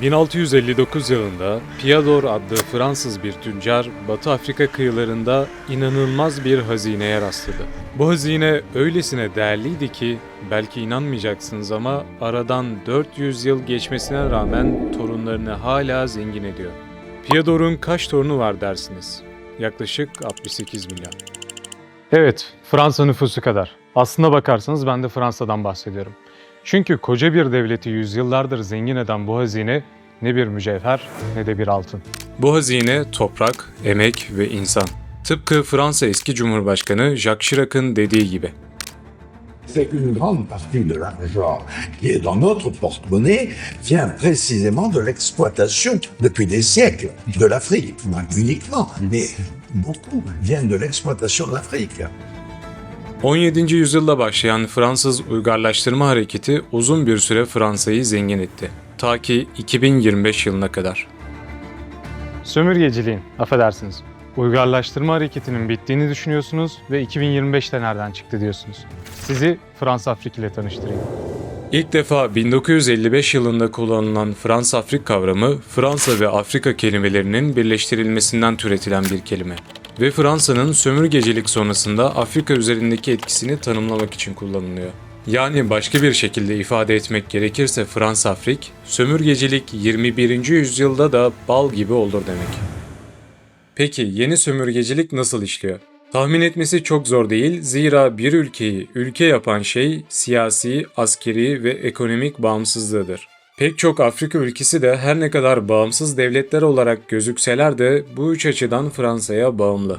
1659 yılında Piador adlı Fransız bir tüccar Batı Afrika kıyılarında inanılmaz bir hazineye rastladı. Bu hazine öylesine değerliydi ki belki inanmayacaksınız ama aradan 400 yıl geçmesine rağmen torunlarını hala zengin ediyor. Piador'un kaç torunu var dersiniz? Yaklaşık 68 milyon. Evet, Fransa nüfusu kadar. Aslına bakarsanız ben de Fransa'dan bahsediyorum. Çünkü koca bir devleti yüzyıllardır zengin eden bu hazine ne bir mücevher ne de bir altın. Bu hazine toprak, emek ve insan. Tıpkı Fransa eski Cumhurbaşkanı Jacques Chirac'ın dediği gibi. C'est qu'une grande partie de l'argent qui est dans notre porte-monnaie vient précisément de l'exploitation depuis des siècles de l'Afrique. Pas uniquement, mais beaucoup viennent de l'exploitation de l'Afrique. 17. yüzyılda başlayan Fransız uygarlaştırma hareketi uzun bir süre Fransa'yı zengin etti. Ta ki 2025 yılına kadar. Sömürgeciliğin, affedersiniz, uygarlaştırma hareketinin bittiğini düşünüyorsunuz ve 2025'te nereden çıktı diyorsunuz. Sizi Frans-Afrik ile tanıştırayım. İlk defa 1955 yılında kullanılan Frans-Afrik kavramı Fransa ve Afrika kelimelerinin birleştirilmesinden türetilen bir kelime ve Fransa'nın sömürgecilik sonrasında Afrika üzerindeki etkisini tanımlamak için kullanılıyor. Yani başka bir şekilde ifade etmek gerekirse Frans-Afrik, sömürgecilik 21. yüzyılda da bal gibi olur demek. Peki yeni sömürgecilik nasıl işliyor? Tahmin etmesi çok zor değil zira bir ülkeyi ülke yapan şey siyasi, askeri ve ekonomik bağımsızlığıdır. Pek çok Afrika ülkesi de her ne kadar bağımsız devletler olarak gözükseler de bu üç açıdan Fransa'ya bağımlı.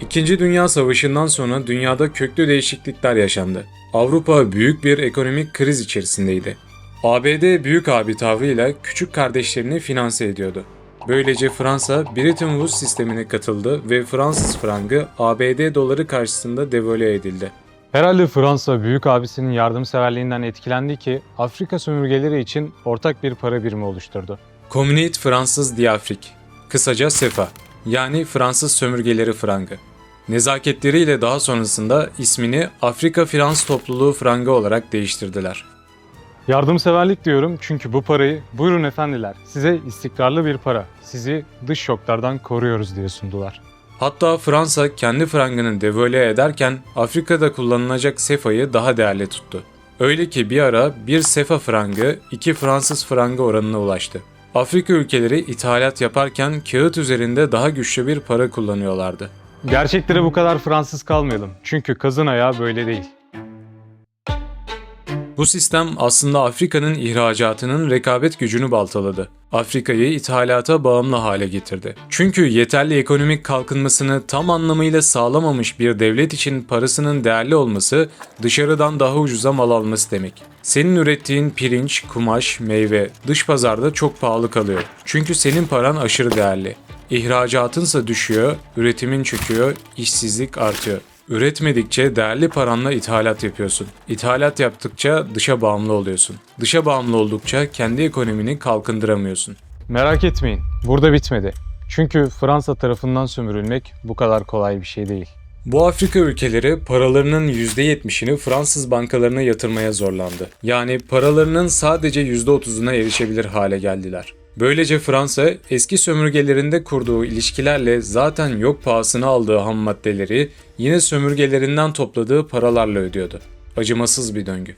İkinci Dünya Savaşı'ndan sonra dünyada köklü değişiklikler yaşandı. Avrupa büyük bir ekonomik kriz içerisindeydi. ABD büyük abi tavrıyla küçük kardeşlerini finanse ediyordu. Böylece Fransa Bretton Woods sistemine katıldı ve Fransız frangı ABD doları karşısında devalüe edildi. Herhalde Fransa büyük abisinin yardımseverliğinden etkilendi ki Afrika sömürgeleri için ortak bir para birimi oluşturdu. Communite Fransız d'Afrique, kısaca CFA, yani Fransız sömürgeleri frangı. Nezaketleriyle daha sonrasında ismini Afrika Finans Topluluğu frangı olarak değiştirdiler. Yardımseverlik diyorum çünkü bu parayı buyurun efendiler size istikrarlı bir para, sizi dış şoklardan koruyoruz diye sundular. Hatta Fransa kendi frangını devalüe ederken Afrika'da kullanılacak sefayı daha değerli tuttu. Öyle ki bir ara bir sefa frangı iki Fransız frangı oranına ulaştı. Afrika ülkeleri ithalat yaparken kağıt üzerinde daha güçlü bir para kullanıyorlardı. Gerçeklere bu kadar Fransız kalmayalım. Çünkü kazın ayağı böyle değil. Bu sistem aslında Afrika'nın ihracatının rekabet gücünü baltaladı. Afrika'yı ithalata bağımlı hale getirdi. Çünkü yeterli ekonomik kalkınmasını tam anlamıyla sağlamamış bir devlet için parasının değerli olması dışarıdan daha ucuza mal alması demek. Senin ürettiğin pirinç, kumaş, meyve dış pazarda çok pahalı kalıyor. Çünkü senin paran aşırı değerli. İhracatınsa düşüyor, üretimin çöküyor, işsizlik artıyor. Üretmedikçe değerli paranla ithalat yapıyorsun. İthalat yaptıkça dışa bağımlı oluyorsun. Dışa bağımlı oldukça kendi ekonomini kalkındıramıyorsun. Merak etmeyin, burada bitmedi. Çünkü Fransa tarafından sömürülmek bu kadar kolay bir şey değil. Bu Afrika ülkeleri paralarının %70'ini Fransız bankalarına yatırmaya zorlandı. Yani paralarının sadece %30'una erişebilir hale geldiler. Böylece Fransa eski sömürgelerinde kurduğu ilişkilerle zaten yok pahasına aldığı ham maddeleri yine sömürgelerinden topladığı paralarla ödüyordu. Acımasız bir döngü.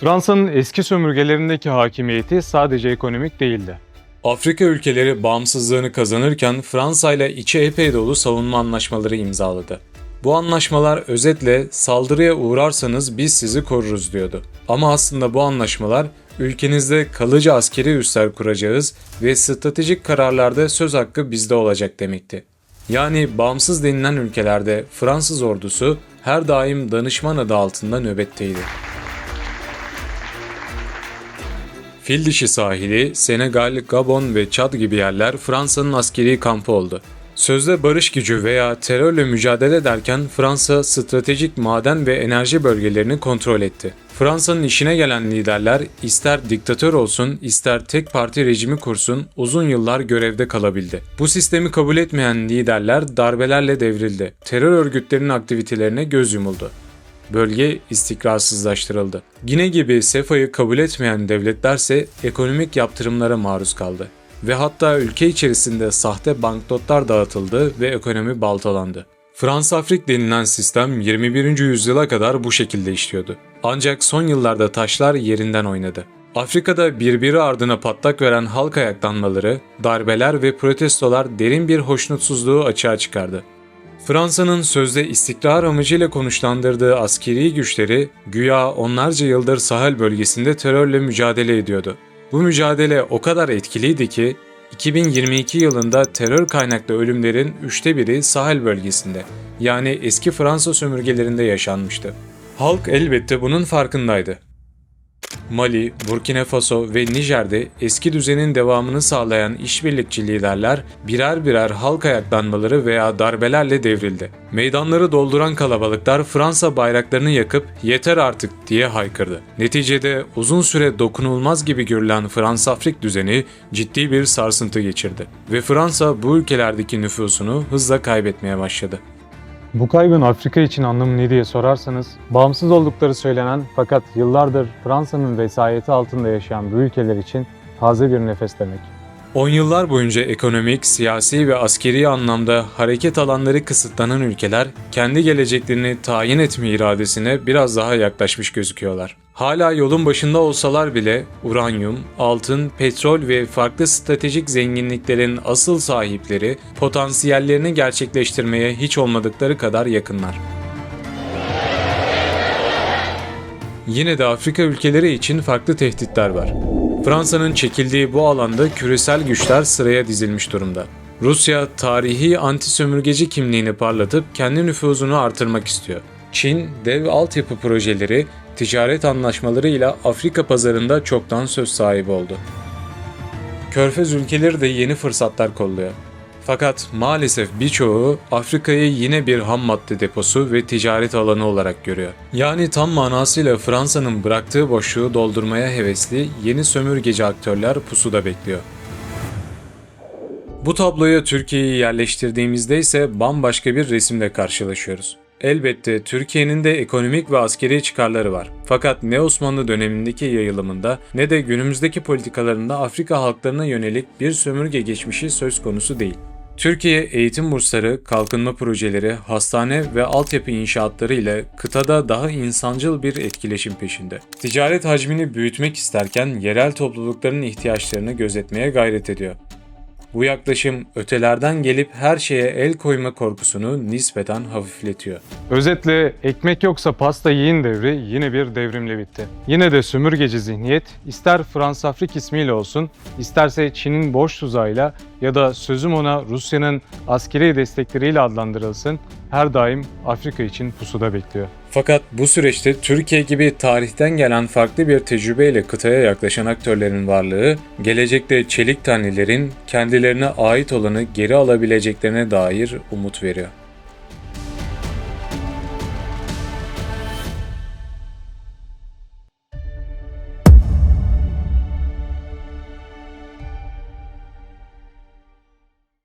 Fransa'nın eski sömürgelerindeki hakimiyeti sadece ekonomik değildi. Afrika ülkeleri bağımsızlığını kazanırken Fransa ile içi epey dolu savunma anlaşmaları imzaladı. Bu anlaşmalar özetle saldırıya uğrarsanız biz sizi koruruz diyordu. Ama aslında bu anlaşmalar ülkenizde kalıcı askeri üsler kuracağız ve stratejik kararlarda söz hakkı bizde olacak demekti. Yani bağımsız denilen ülkelerde Fransız ordusu her daim danışman adı altında nöbetteydi. Fil dişi sahili, Senegal, Gabon ve Çad gibi yerler Fransa'nın askeri kampı oldu. Sözde barış gücü veya terörle mücadele ederken Fransa stratejik maden ve enerji bölgelerini kontrol etti. Fransa'nın işine gelen liderler ister diktatör olsun ister tek parti rejimi kursun uzun yıllar görevde kalabildi. Bu sistemi kabul etmeyen liderler darbelerle devrildi. Terör örgütlerinin aktivitelerine göz yumuldu. Bölge istikrarsızlaştırıldı. Gine gibi SEFA'yı kabul etmeyen devletlerse ekonomik yaptırımlara maruz kaldı. Ve hatta ülke içerisinde sahte banknotlar dağıtıldı ve ekonomi baltalandı. Frans-Afrik denilen sistem 21. yüzyıla kadar bu şekilde işliyordu. Ancak son yıllarda taşlar yerinden oynadı. Afrika'da birbiri ardına patlak veren halk ayaklanmaları, darbeler ve protestolar derin bir hoşnutsuzluğu açığa çıkardı. Fransa'nın sözde istikrar amacıyla konuşlandırdığı askeri güçleri güya onlarca yıldır Sahel bölgesinde terörle mücadele ediyordu. Bu mücadele o kadar etkiliydi ki 2022 yılında terör kaynaklı ölümlerin üçte biri Sahel bölgesinde yani eski Fransa sömürgelerinde yaşanmıştı. Halk elbette bunun farkındaydı. Mali, Burkina Faso ve Nijer'de eski düzenin devamını sağlayan işbirlikçi liderler birer birer halk ayaklanmaları veya darbelerle devrildi. Meydanları dolduran kalabalıklar Fransa bayraklarını yakıp yeter artık diye haykırdı. Neticede uzun süre dokunulmaz gibi görülen Frans-Afrik düzeni ciddi bir sarsıntı geçirdi ve Fransa bu ülkelerdeki nüfusunu hızla kaybetmeye başladı. Bu kaybın Afrika için anlamı ne diye sorarsanız, bağımsız oldukları söylenen fakat yıllardır Fransa'nın vesayeti altında yaşayan bu ülkeler için taze bir nefes demek. On yıllar boyunca ekonomik, siyasi ve askeri anlamda hareket alanları kısıtlanan ülkeler kendi geleceklerini tayin etme iradesine biraz daha yaklaşmış gözüküyorlar. Hala yolun başında olsalar bile uranyum, altın, petrol ve farklı stratejik zenginliklerin asıl sahipleri potansiyellerini gerçekleştirmeye hiç olmadıkları kadar yakınlar. Yine de Afrika ülkeleri için farklı tehditler var. Fransa'nın çekildiği bu alanda küresel güçler sıraya dizilmiş durumda. Rusya tarihi anti-sömürgeci kimliğini parlatıp kendi nüfuzunu artırmak istiyor. Çin, dev altyapı projeleri, ticaret anlaşmalarıyla Afrika pazarında çoktan söz sahibi oldu. Körfez ülkeleri de yeni fırsatlar kolluyor. Fakat maalesef birçoğu Afrika'yı yine bir ham madde deposu ve ticaret alanı olarak görüyor. Yani tam manasıyla Fransa'nın bıraktığı boşluğu doldurmaya hevesli yeni sömürgeci aktörler pusuda bekliyor. Bu tabloya Türkiye'yi yerleştirdiğimizde ise bambaşka bir resimle karşılaşıyoruz. Elbette Türkiye'nin de ekonomik ve askeri çıkarları var. Fakat ne Osmanlı dönemindeki yayılımında ne de günümüzdeki politikalarında Afrika halklarına yönelik bir sömürge geçmişi söz konusu değil. Türkiye eğitim bursları, kalkınma projeleri, hastane ve altyapı inşaatları ile kıtada daha insancıl bir etkileşim peşinde. Ticaret hacmini büyütmek isterken yerel toplulukların ihtiyaçlarını gözetmeye gayret ediyor. Bu yaklaşım ötelerden gelip her şeye el koyma korkusunu nispeten hafifletiyor. Özetle ekmek yoksa pasta yiyin devri yine bir devrimle bitti. Yine de sömürgeci zihniyet ister Frans-Afrik ismiyle olsun, isterse Çin'in boş tuzağıyla ya da sözüm ona Rusya'nın askeri destekleriyle adlandırılsın, her daim Afrika için pusuda bekliyor. Fakat bu süreçte Türkiye gibi tarihten gelen farklı bir tecrübeyle kıtaya yaklaşan aktörlerin varlığı, gelecekte çelik tanelerin kendilerine ait olanı geri alabileceklerine dair umut veriyor.